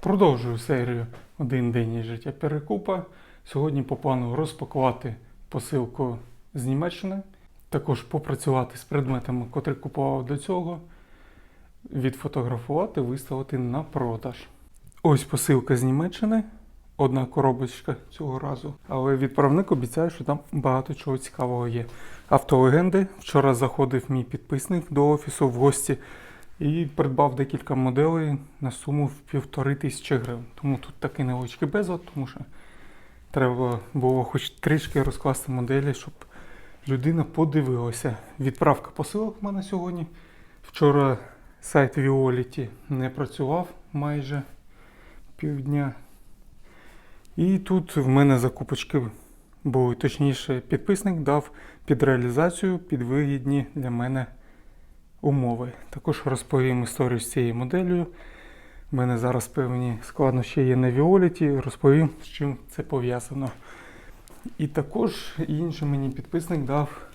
Продовжую серію Один день із життя перекупа. Сьогодні по плану розпакувати посилку з Німеччини, також попрацювати з предметами, котрі купував до цього, відфотографувати, виставити на продаж. Ось посилка з Німеччини, одна коробочка цього разу. Але відправник обіцяє, що там багато чого цікавого є. Автолегенди. Вчора заходив мій підписник до офісу в гості і придбав декілька моделей на суму в півтори тисячі гривень. Тому тут такий невеличкий безлад, тому що треба було хоч трішки розкласти моделі, щоб людина подивилася. Відправка посилок в мене сьогодні. Вчора сайт Violet не працював майже півдня. І тут в мене закупочки були. Точніше, підписник дав під реалізацію під вигідні для мене умови. Також розповім історію з цією моделлю. У мене зараз певні складнощі є на Violet, розповім, з чим це пов'язано. І також інший мені підписник дав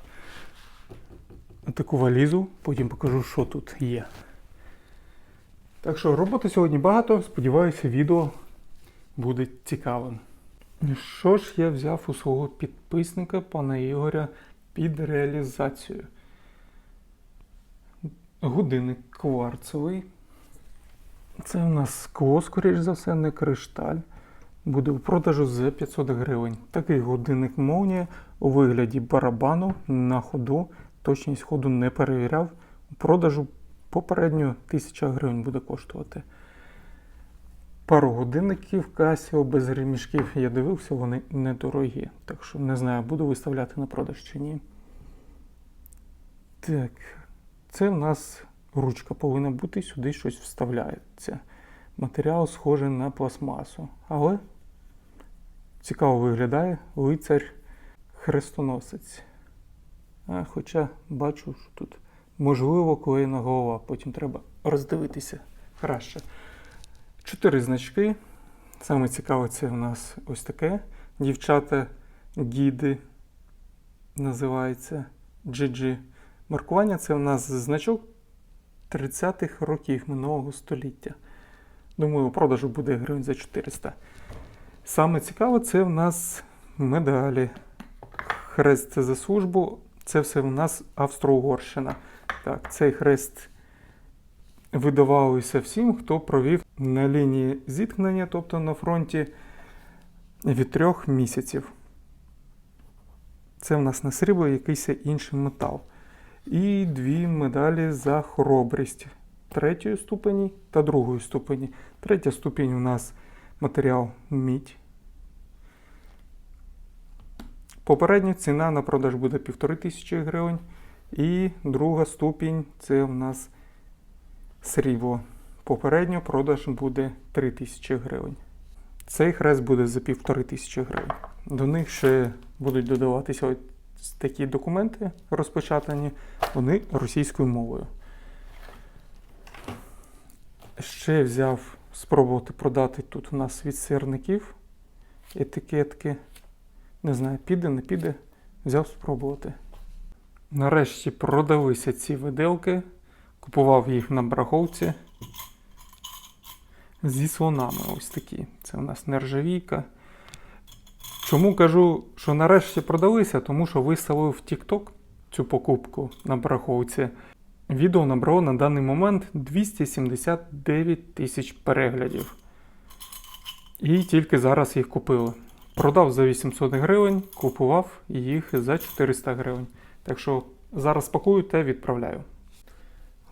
таку валізу, потім покажу, що тут є. Так що роботи сьогодні багато, сподіваюся, відео буде цікавим. Що ж я взяв у свого підписника пана Ігоря під реалізацію? Годинник кварцевий. Це у нас скло, скоріш за все, не кришталь. Буде у продажу за 500 гривень. Такий годинник молнія у вигляді барабану на ходу. Точність ходу не перевіряв. У продажу попередньо 1000 гривень буде коштувати. Пару годинників Casio без ремішків я дивився, вони недорогі. Так що не знаю, буду виставляти на продаж чи ні. Так, це в нас ручка повинна бути, сюди щось вставляється. Матеріал схожий на пластмасу. Але цікаво виглядає лицар хрестоносець. Хоча бачу, що тут можливо клеєна голова, потім треба роздивитися краще. Чотири значки. Саме цікаве це в нас ось таке. Дівчата гіди називається GG. Маркування це у нас значок 30-х років минулого століття. Думаю, у продажу буде гривень за 400. Саме цікаве, це в нас медалі. Хрест за службу. Це все в нас Австро-Угорщина. Так, цей хрест видавалися всім, хто провів на лінії зіткнення, тобто на фронті, від трьох місяців. Це в нас не срібло, якийсь інший метал. І дві медалі за хоробрість третьої ступені та другої ступені. Третя ступінь у нас матеріал мідь. Попередня ціна на продаж буде 1500 гривень. І друга ступінь це в нас срібло. Попередньо продаж буде 3000 гривень. Цей хрест буде за 1500 гривень. До них ще будуть додаватися такі документи розпечатані, вони російською мовою. Ще взяв спробувати продати тут у нас від сирників етикетки. Не знаю, піде, не піде. Взяв спробувати. Нарешті продалися ці виделки. Купував їх на браховці зі слонами. Ось такі. Це у нас нержавійка. Чому кажу, що нарешті продалися? Тому що виставив в TikTok цю покупку на браховці. Відео набрало на даний момент 279 тисяч переглядів. І тільки зараз їх купили. Продав за 800 гривень, купував їх за 400 гривень. Так що зараз пакую та відправляю.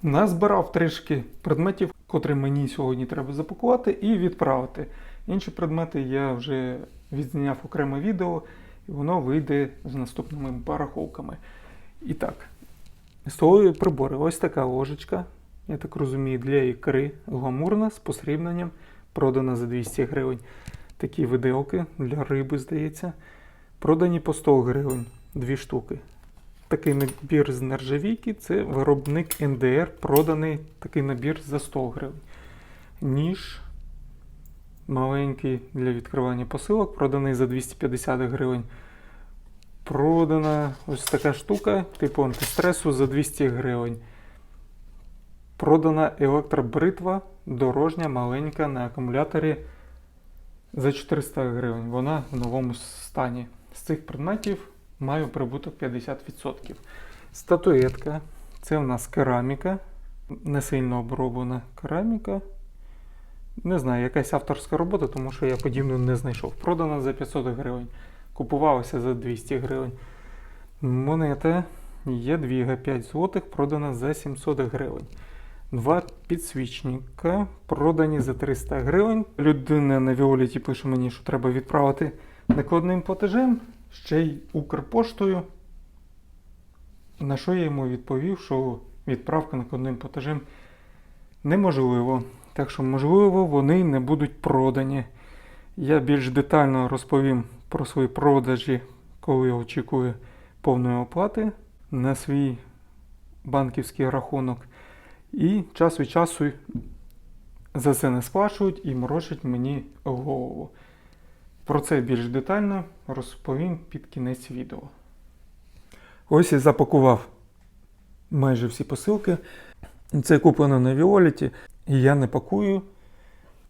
Назбирав трішки предметів, котрі мені сьогодні треба запакувати і відправити. Інші предмети я вже відзняв окреме відео, і воно вийде з наступними барахолками. І так, столові прибори. Ось така ложечка, я так розумію, для ікри гламурна з посрібненням, продана за 200 гривень. Такі виделки для риби, здається. Продані по 100 гривень, дві штуки. Такий набір з нержавійки це виробник НДР, проданий такий набір за 100 гривень. Ніж маленький для відкривання посилок, проданий за 250 гривень. Продана ось така штука, типу антистресу за 200 гривень. Продана електробритва дорожня, маленька на акумуляторі за 400 гривень. Вона в новому стані. З цих предметів маю прибуток 50%. Статуетка. Це в нас кераміка. Не сильно оброблена кераміка. Не знаю, якась авторська робота, тому що я подібну не знайшов. Продана за 500 гривень. Купувалася за 200 гривень. Монета є 2 Г5 злотих, продана за 700 гривень. Два підсвічника продані за 300 гривень. Людина на Віоліті пише мені, що треба відправити накладним платежем, ще й Укрпоштою. На що я йому відповів, що відправка накладним платежем неможливо. Так що, можливо, вони не будуть продані. Я більш детально розповім про свої продажі, коли я очікую повної оплати на свій банківський рахунок. І час від часу за це не сплачують і морочать мені голову. Про це більш детально розповім під кінець відео. Ось і запакував майже всі посилки. Це куплено на Віоліті, і я не пакую.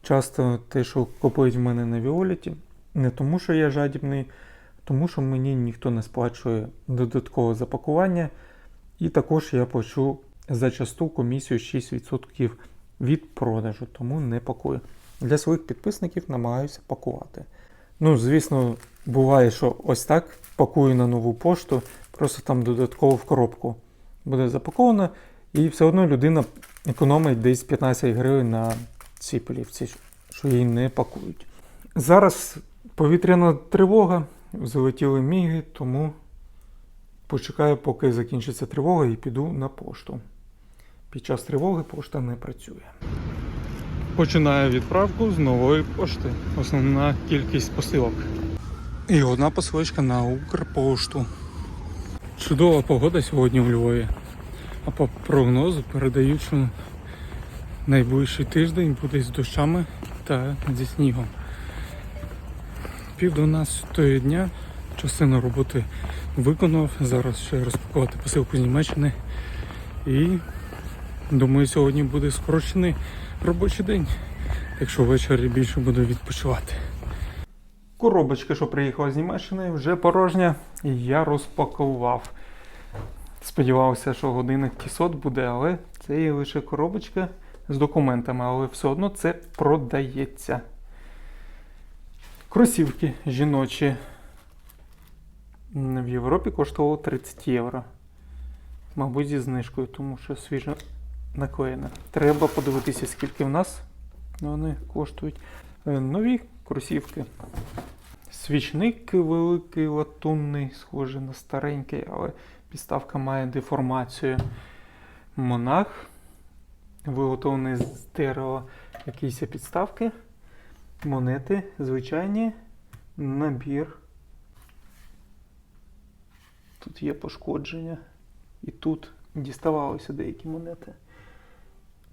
Часто те, що купують в мене на Віоліті, не тому, що я жадібний, тому що мені ніхто не сплачує додаткове запакування. І також я плачу за часту комісію 6% від продажу, тому не пакую. Для своїх підписників намагаюся пакувати. Ну, звісно, буває, що ось так пакую на нову пошту, просто там додатково в коробку буде запаковано, і все одно людина економить десь 15 гривень на цій плівці, що її не пакують. Зараз повітряна тривога, залетіли міги, тому почекаю, поки закінчиться тривога, і піду на пошту. Під час тривоги пошта не працює. Починаю відправку з нової пошти. Основна кількість посилок. І одна посилочка на Укрпошту. Чудова погода сьогодні в Львові. А по прогнозу передають, що найближчий тиждень буде з дощами та зі снігом. Пів 12 дня частину роботи виконав. Зараз ще розпакувати посилку з Німеччини. І думаю, сьогодні буде скорочений робочий день. Якщо ввечері більше буду відпочивати. Коробочка, що приїхала з Німеччини, вже порожня, і я розпакував. Сподівався, що годинник Тісот буде, але це є лише коробочка з документами, але все одно це продається. Кросівки жіночі в Європі коштувало 30 євро. Мабуть, зі знижкою, тому що свіжо наклеєно. Треба подивитися, скільки в нас вони коштують. Е, Нові кросівки. Свічник великий латунний, схожий на старенький, але підставка має деформацію. Монах, виготовлений з дерева якісь підставки, монети, звичайні, набір. Тут є пошкодження. І тут діставалися деякі монети.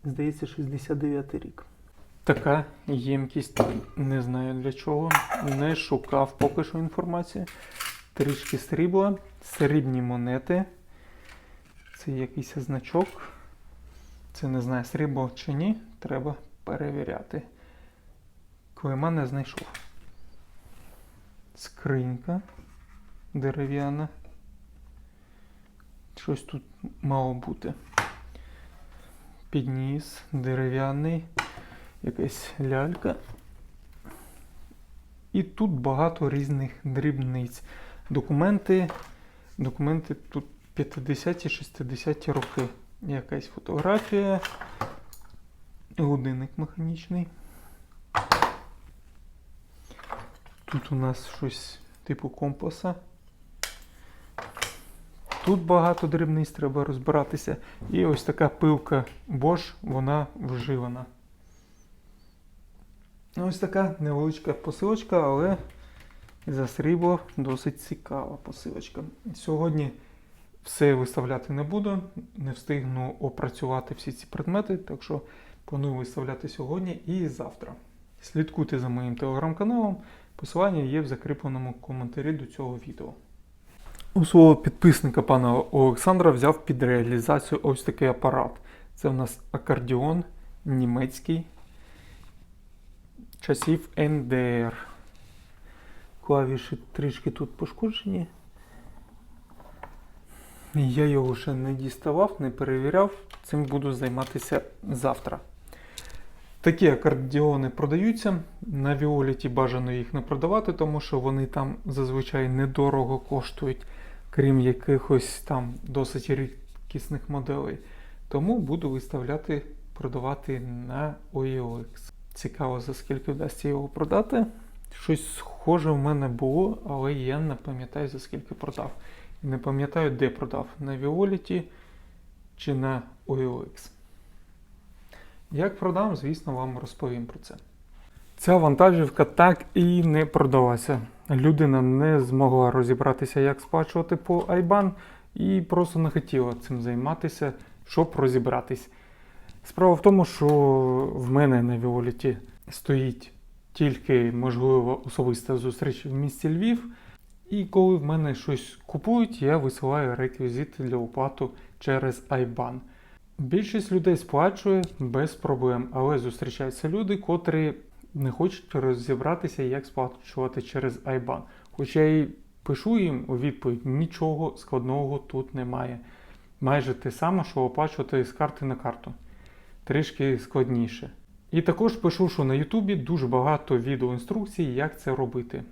Здається, 69 рік. Така ємкість, не знаю для чого. Не шукав поки що інформації. Трішки срібла, срібні монети. Це якийсь значок. Це не знаю, срібло чи ні. Треба перевіряти. Клейма не знайшов. Скринька дерев'яна. Щось тут мало бути. Підніс дерев'яний, якась лялька. І тут багато різних дрібниць. Документи. Документи тут 50-60 роки. Якась фотографія. Годинник механічний. Тут у нас щось типу компаса. Тут багато дрібниць треба розбиратися. І ось така пилка Bosch, вона вживана. Ось така невеличка посилочка, але за срібло досить цікава посилочка. Сьогодні все виставляти не буду, не встигну опрацювати всі ці предмети, так що планую виставляти сьогодні і завтра. Слідкуйте за моїм телеграм-каналом, посилання є в закріпленому коментарі до цього відео. У свого підписника пана Олександра взяв під реалізацію ось такий апарат. Це у нас акордіон німецький часів НДР. Клавіші трішки тут пошкоджені. Я його ще не діставав, не перевіряв. Цим буду займатися завтра. Такі акордіони продаються. На Віоліті бажано їх не продавати, тому що вони там зазвичай недорого коштують, крім якихось там досить рідкісних моделей. Тому буду виставляти, продавати на OLX. Цікаво, за скільки вдасться його продати. Щось схоже в мене було, але я не пам'ятаю за скільки продав. І не пам'ятаю, де продав. На Віоліті чи на OLX. Як продам, звісно, вам розповім про це. Ця вантажівка так і не продалася. Людина не змогла розібратися, як сплачувати по IBAN, і просто не хотіла цим займатися, щоб розібратись. Справа в тому, що в мене на Віоліті стоїть тільки можливо особиста зустріч в місті Львів. І коли в мене щось купують, я висилаю реквізити для оплату через IBAN. Більшість людей сплачує без проблем, але зустрічаються люди, котрі не хочуть розібратися, як сплачувати через IBAN. Хоча я й пишу їм у відповідь, нічого складного тут немає. Майже те саме, що оплачувати з карти на карту. Трішки складніше. І також пишу, що на Ютубі дуже багато відеоінструкцій, як це робити.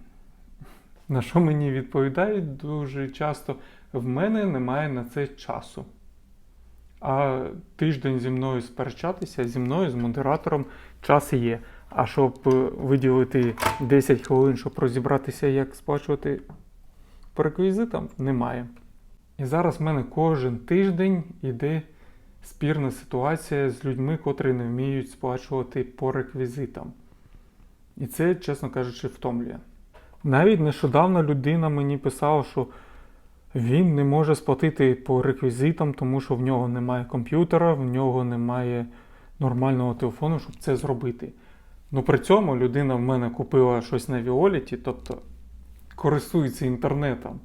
На що мені відповідають дуже часто: в мене немає на це часу. А тиждень зі мною сперечатися, зі мною, з модератором, час є. А щоб е, виділити 10 хвилин, щоб розібратися, як сплачувати по реквізитам, немає. І зараз в мене кожен тиждень іде спірна ситуація з людьми, котрі не вміють сплачувати по реквізитам. І це, чесно кажучи, втомлює. Навіть нещодавно людина мені писала, що він не може сплатити по реквізитам, тому що в нього немає комп'ютера, в нього немає нормального телефону, щоб це зробити. Ну при цьому людина в мене купила щось на Віоліті, тобто користується інтернетом.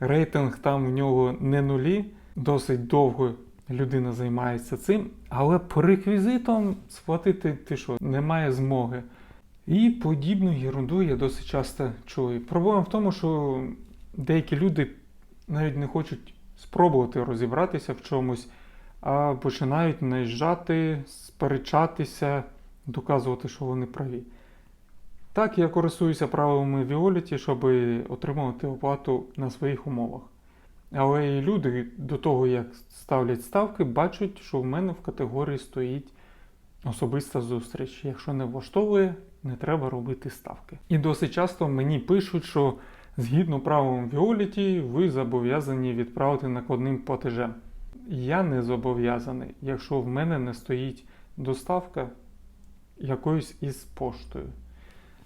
Рейтинг там в нього не нулі, досить довго людина займається цим, але по реквізитам сплатити ти що, немає змоги. І подібну ерунду я досить часто чую. Проблема в тому, що деякі люди навіть не хочуть спробувати розібратися в чомусь, а починають наїжджати, сперечатися, доказувати, що вони праві. Так, я користуюся правилами Віоліті, щоб отримувати оплату на своїх умовах. Але люди до того, як ставлять ставки, бачать, що в мене в категорії стоїть особиста зустріч. Якщо не влаштовує, не треба робити ставки. І досить часто мені пишуть, що згідно правилам Віоліті, ви зобов'язані відправити накладним платежем. Я не зобов'язаний, якщо в мене не стоїть доставка якоюсь із поштою.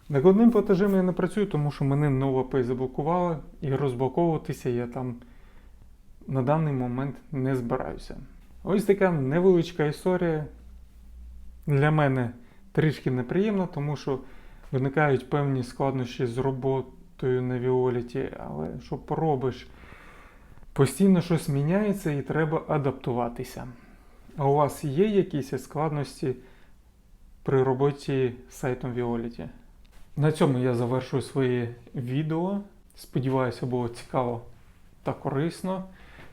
Накладним платежем я не працюю, тому що мене NovaPay заблокували, і розблоковуватися я там на даний момент не збираюся. Ось така невеличка історія. Для мене трішки неприємна, тому що виникають певні складнощі з роботою на Віоліті, але що поробиш? Постійно щось міняється і треба адаптуватися. А у вас є якісь складності при роботі з сайтом Віоліті? На цьому я завершую своє відео. Сподіваюся, було цікаво та корисно.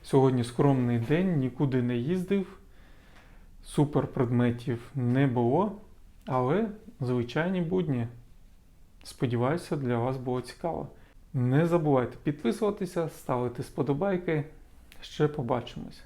Сьогодні скромний день, нікуди не їздив, супер предметів не було, але звичайні будні. Сподіваюся, для вас було цікаво. Не забувайте підписуватися, ставити сподобайки. Ще побачимось.